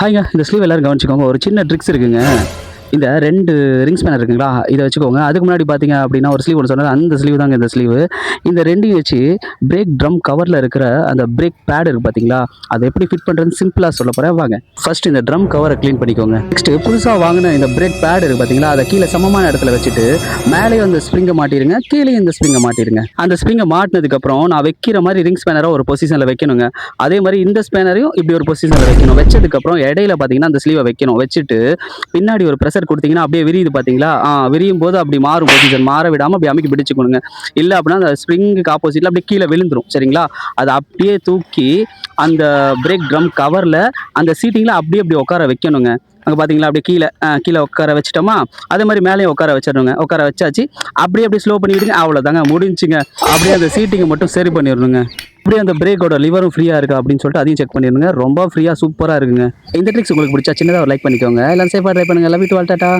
ஹாய்ங்க இந்த ஸ்லீவ் எல்லாரும் கவனிச்சுக்கோங்க. ஒரு சின்ன ட்ரிக்ஸ் இருக்குங்க. இந்த ரெண்டு ரிங்ஸ் பேனர் இருக்குங்களா? இதை வச்சுக்கோங்க. அதுக்கு முன்னாடி பார்த்தீங்க அப்படின்னா ஒரு ஸ்லீவ் ஒன்று சொன்னது அந்த ஸ்லீவ் தாங்க இந்த ஸ்லீவ் இந்த ரெண்டையும் வச்சு பிரேக் ட்ரம் கவரில் இருக்கிற அந்த பிரேக் பேட் இருக்குது பார்த்தீங்களா? அதை எப்படி ஃபிட் பண்ணுறதுன்னு சிம்பிளாக சொல்ல போகிறேன் வாங்க. ஃபர்ஸ்ட் இந்த ட்ரம் கவரை க்ளீன் பண்ணிக்கோங்க. நெக்ஸ்ட் புதுசாக வாங்கின இந்த பிரேக் பேட் இருக்குது பார்த்தீங்களா? அதை கீழே சமமான இடத்துல வச்சுட்டு மேலேயும் அந்த ஸ்ப்ரிங்கை மாட்டிடுங்க கீழே இந்த ஸ்ப்ரிங்கை மாட்டிடுங்க அந்த ஸ்ப்ரிங்கை மாட்டினதுக்கப்புறம் நான் வைக்கிற மாதிரி ரிங்ஸ் பேனரை ஒரு பொசிஷனில் வைக்கணுங்க. அதே மாதிரி இந்த ஸ்பேனரையும் இப்படி ஒரு பொசிஷனில் வைக்கணும். வச்சதுக்கப்புறம் இடையில பார்த்தீங்கன்னா அந்த ஸ்லீவை வைக்கணும். வச்சுட்டு பின்னாடி ஒரு ப்ரெஷர் கொடுத்தீங்கன்னா அப்படியே விரியுது பார்த்தீங்களா ஆ விரியும் போது அப்படி மாறும் பொசிஷன் மாற விடாமல் அப்படி அமைக்கி பிடிச்சிக்கணுங்க இல்லை அப்படின்னா அந்த ஸ்ப்ரிங்குக்கு ஆப்போசிட்டில் அப்படியே கீழே விழுந்துரும். சரிங்களா? அதை அப்படியே தூக்கி அந்த பிரேக் ட்ரம் கவரில் அந்த சீட்டிங்கில் அப்படியே அப்படி உட்கார வைக்கணுங்க. அங்கே பார்த்தீங்களா அப்படியே கீழே கீழே உட்கார வச்சிட்டோமா? அதே மாதிரி மேலேயும் உட்கார வச்சிடணுங்க. உட்கார வச்சாச்சு. அப்படியே அப்படியே ஸ்லோ பண்ணிவிடுங்க அவ்வளோதாங்க முடிஞ்சுங்க. அப்படியே அந்த சீட்டிங்கை மட்டும் சரி பண்ணிடணுங்க. அப்படியே அந்த பிரேக்கோட லிவரும் ஃப்ரீயாக இருக்கா அப்படின்னு சொல்லிட்டு அதையும் செக் பண்ணிடுங்க. ரொம்ப ஃப்ரீயாக சூப்பராக இருக்குங்க. இந்த ட்ரிக்ஸ் உங்களுக்கு பிடிச்சா சின்னதாக ஒரு லைக் பண்ணிக்கோங்க. எல்லாம் சேஃபாக ட்ரை பண்ணுங்கள் லவ் டு வால்டாட்டா